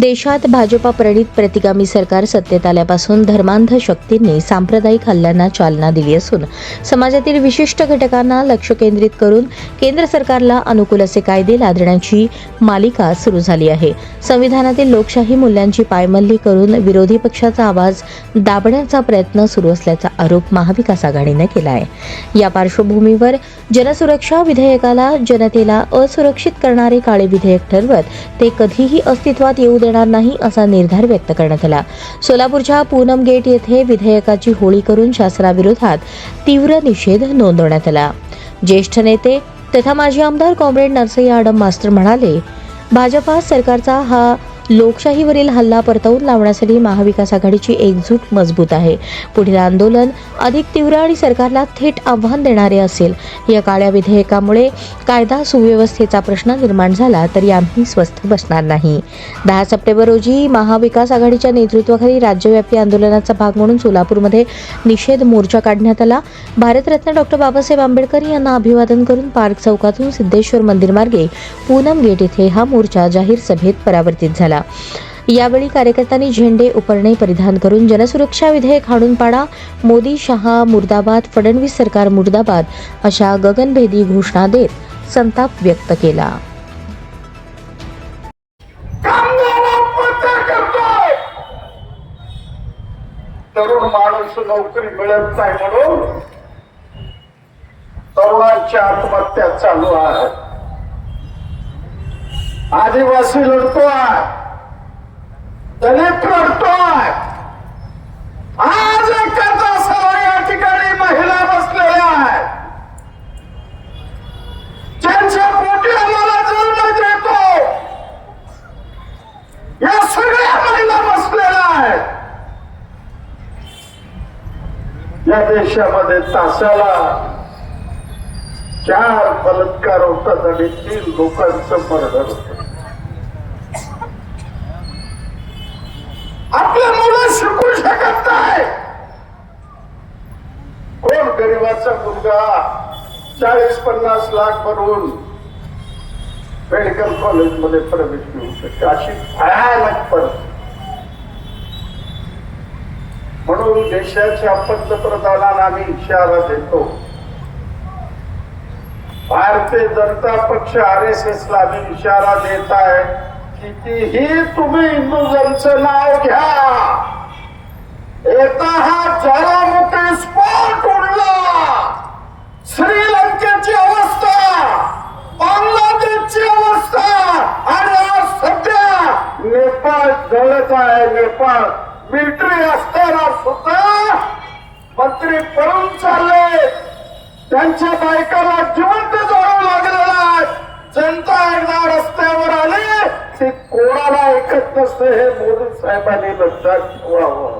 देशात भाजपा प्रणित प्रतिगामी सरकार सत्तेत आल्यापासून धर्मांध शक्तींनी सांप्रदायिक हल्ल्यांना चालना दिली असून समाजातील विशिष्ट घटकांना लक्ष केंद्रित करून केंद्र सरकारला अनुकूल असे कायदे लादण्याची मालिका सुरू झाली आहे. संविधानातील लोकशाही मूल्यांची पायमल्ली करून विरोधी पक्षाचा आवाज दाबण्याचा प्रयत्न सुरू असल्याचा आरोप महाविकास आघाडीने केला आहे या पार्श्वभूमीवर जनसुरक्षा विधेयकाला जनतेला असुरक्षित करणारे काळे विधेयक ठरवत ते कधीही अस्तित्वात येऊ येणार नाही असा निर्धार व्यक्त करण्यात आला. सोलापूरच्या पूनम गेट येथे विधेयकाची होळी करून शासनाविरोधात तीव्र निषेध नोंदवण्यात आला. ज्येष्ठ नेते तथा माजी आमदार कॉम्रेड नरसय्या आडम मास्टर म्हणाले भाजपा सरकारचा हा लोकशाहीवरील हल्ला परतवून लावण्यासाठी महाविकास आघाडीची एकजूट मजबूत आहे. पुढील आंदोलन अधिक तीव्र आणि सरकारला थेट आव्हान देणारे असेल. या काळ्या विधेयकामुळे कायदा सुव्यवस्थेचा प्रश्न निर्माण झाला तरी आम्ही स्वस्थ बसणार नाही. दहा सप्टेंबर रोजी महाविकास आघाडीच्या नेतृत्वाखाली राज्यव्यापी आंदोलनाचा भाग म्हणून सोलापूरमध्ये निषेध मोर्चा काढण्यात आला. भारतरत्न डॉक्टर बाबासाहेब आंबेडकर यांना अभिवादन करून पार्क चौकातून सिद्धेश्वर मंदिर मार्गे पूनम गेट येथे हा मोर्चा जाहीर सभेत परावर्तित झाला. केला यावेळी कार्यकर्त्यांनी झेंडे उपरणे परिधान करून जनसुरक्षा विधेयक हाणून पाडा. मोदी शहा मुर्दाबाद फडणवीस सरकार मुर्दाबाद अशा गगनभेदी घोषणा देत संताप व्यक्त केला. तरुण माणूस नोकरी मिळत नाही म्हणून तरुणांची आत्महत्या चालू आहे. आदिवासी लढतो आहे. दलित करतोय आज एक तासाला या ठिकाणी महिला बसलेल्या आहेत. ज्यांच्या पोटी आम्हाला जन्म देतो या सगळ्या महिला बसलेल्या आहेत. या देशामध्ये तासाला चार बलात्कार होतात आणि तीन लोकांचं मर्डर होतं. गरीबाचा मुलगा चाळीस पन्नास लाख भरून मेडिकल कॉलेजमध्ये प्रवेश घेऊ शकते. अशी भयानक परिस्थिती. म्हणून देशाच्या पंतप्रधानांना आम्ही इशारा देतो. भारतीय जनता पक्ष आर एस एस ला आम्ही इशारा देत आहे कितीही तुम्ही हिंदुजनचं नाव घ्या. येता हा ज्वालामुखी स्फोट उडला. नेपाळ आहे नेपाळ. मिलिटरी असताना सुद्धा मंत्री पळून चालले. त्यांच्या बायकाला जिवंत जावं लागलेला आहे. जनता एकदा रस्त्यावर आली ती कोणाला ऐकत नसते हे मोदी साहेबांनी लक्षात ठेवावं.